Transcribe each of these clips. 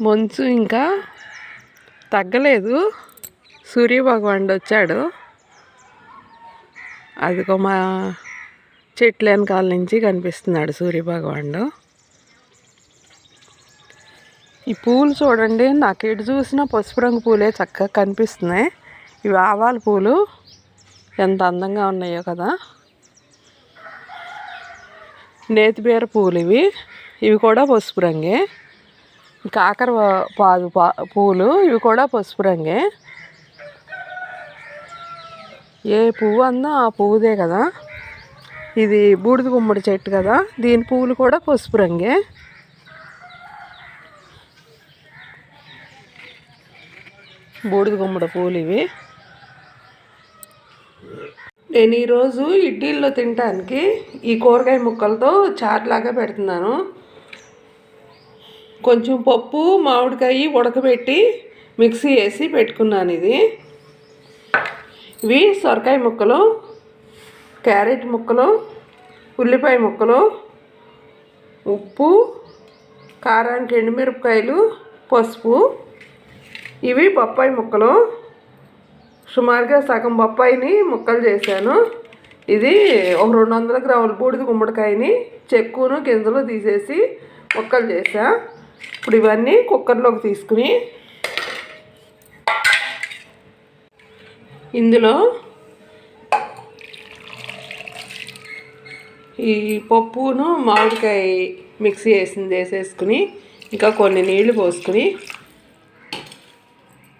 మంచు ఇంకా తగ్గలేదు. సూర్యభగవానుడు వచ్చాడు. అదిగో మా చెట్ల వెనకాల నుంచి కనిపిస్తున్నాడు సూర్యభగవానుడు ఈ పూలు చూడండి నాకు ఎటు చూసినా పసుపు రంగు పూలే చక్కగా కనిపిస్తున్నాయి. ఇవి ఆవాల పూలు ఎంత అందంగా ఉన్నాయో కదా. నేతిబీర పూలు ఇవి. ఇవి కూడా పసుపు రంగే. కాకర పాదు పా పూలు ఇవి కూడా పసుపు రంగే. ఏ పువ్వు అన్నా ఆ పువ్వుదే కదా. ఇది బూడిద గుమ్మడి చెట్టు కదా. దీని పువ్వులు కూడా పసుపు రంగే. బూడిద గుమ్మడి పువ్వులు ఇవి. నేను ఈరోజు ఇడ్లీల్లో తినడానికి ఈ కూరగాయ ముక్కలతో చాట్లాగా పెడుతున్నాను. కొంచెం పప్పు మామిడికాయ ఉడకబెట్టి మిక్సీ వేసి పెట్టుకున్నాను ఇది. ఇవి సొరకాయ ముక్కలు క్యారెట్ ముక్కలు ఉల్లిపాయ ముక్కలు ఉప్పు కారానికి ఎండుమిరపకాయలు పసుపు. ఇవి బొప్పాయి ముక్కలు. సుమారుగా సగం బొప్పాయిని ముక్కలు చేశాను. ఇది ఒక రెండు వందల గ్రాముల బూడిద గుమ్మడికాయని చెక్కును గింజలు తీసేసి ముక్కలు చేసా ఇప్పుడు ఇవన్నీ కుక్కర్లోకి తీసుకుని ఇందులో ఈ పప్పును మామిడికాయ మిక్సీ వేసింది వేసేసుకుని ఇంకా కొన్ని నీళ్ళు పోసుకుని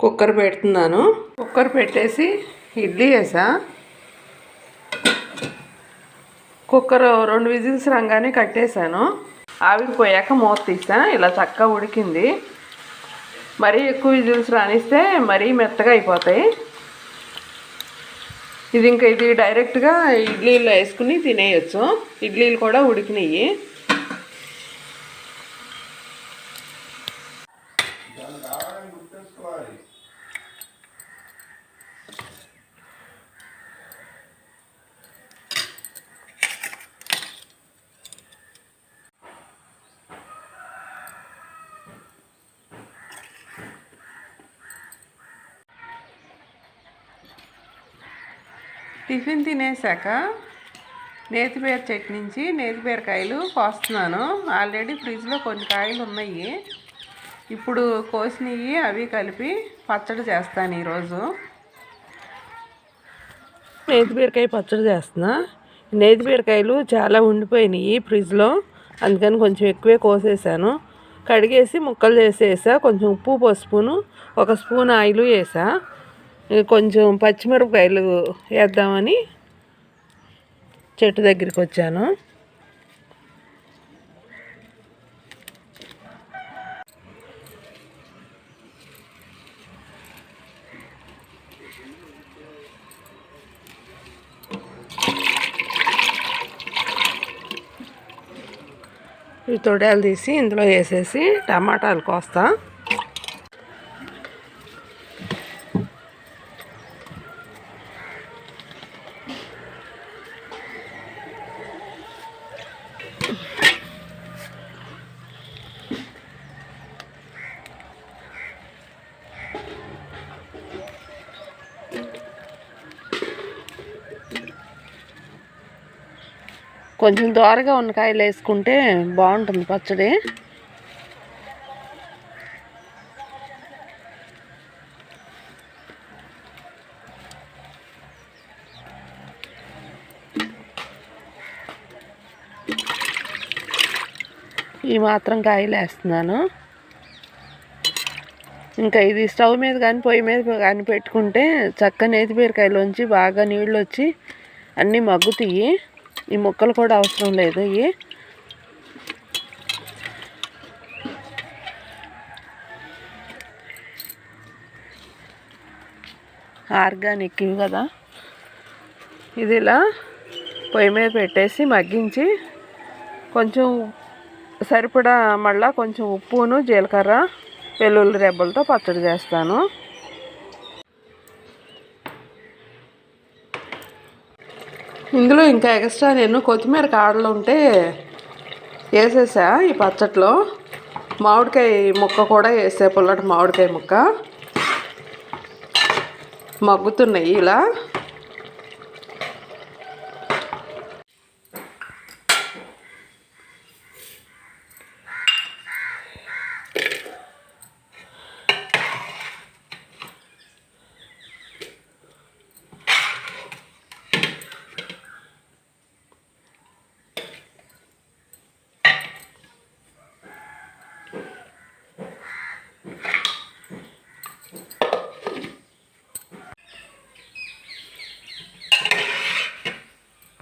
కుక్కర్ పెడుతున్నాను. కుక్కర్ పెట్టేసి ఇడ్లీ వేసా. కుక్కర్ రెండు విజిల్స్ రంగానే కట్టేశాను. ఆవిరి పోయాక మూత తీసా ఇలా చక్కగా ఉడికింది. మరీ ఎక్కువ విజిల్స్ రానిస్తే మరీ మెత్తగా అయిపోతాయి. ఇది ఇంకా ఇది డైరెక్ట్గా ఇడ్లీలో వేసుకుని తినేయచ్చు. ఇడ్లీలు కూడా ఉడికినాయి. టిఫిన్ తినేసాక నేతిబీర చెట్టు నుంచి నేతిబీరకాయలు కోస్తున్నాను. ఆల్రెడీ ఫ్రిడ్జ్లో కొన్ని కాయలు ఉన్నాయి. ఇప్పుడు కోసినవి అవి కలిపి పచ్చడి చేస్తాను ఈరోజు. నేతిబీరకాయ పచ్చడి చేస్తున్నా. నేతిబీరకాయలు చాలా ఉండిపోయినాయి ఫ్రిడ్జ్లో. అందుకని కొంచెం ఎక్కువే కోసేసాను కడిగేసి ముక్కలు చేసేసా. కొంచెం ఉప్పు పసుపును ఒక స్పూన్ ఆయిల్ వేసా. కొంచెం పచ్చిమిరపకాయలు వేద్దామని చెట్టు దగ్గరికి వచ్చాను. ఈ తొడాలు తీసి ఇందులో వేసేసి టమాటాలు కోస్తా. కొంచెం దోరగా ఉన్న కాయలు వేసుకుంటే బాగుంటుంది పచ్చడి. ఈ మాత్రం కాయలు వేస్తున్నాను. ఇంకా ఇది స్టవ్ మీద కానీ పొయ్యి మీద కానీ పెట్టుకుంటే చక్క నేతి బీరకాయలోంచి బాగా నీళ్ళు వచ్చి అన్నీ మగ్గుతాయి. ఈ ముక్కలు కూడా అవసరం లేదు ఇవి. ఆర్గానిక్ ఇవి కదా. ఇది ఇలా పొయ్యి మీద పెట్టేసి మగ్గించి కొంచెం సరిపడా మళ్ళీ కొంచెం ఉప్పును జీలకర్ర వెల్లుల్లి రెబ్బలతో పచ్చడి చేస్తాను. ఇందులో ఇంకా ఎక్స్ట్రా నేను కొత్తిమీర కాడలు ఉంటే వేసేసా ఈ పచ్చట్లో. మామిడికాయ ముక్క కూడా వేసే పుల్లటి మామిడికాయ ముక్క. మగ్గుతున్నాయి ఇలా.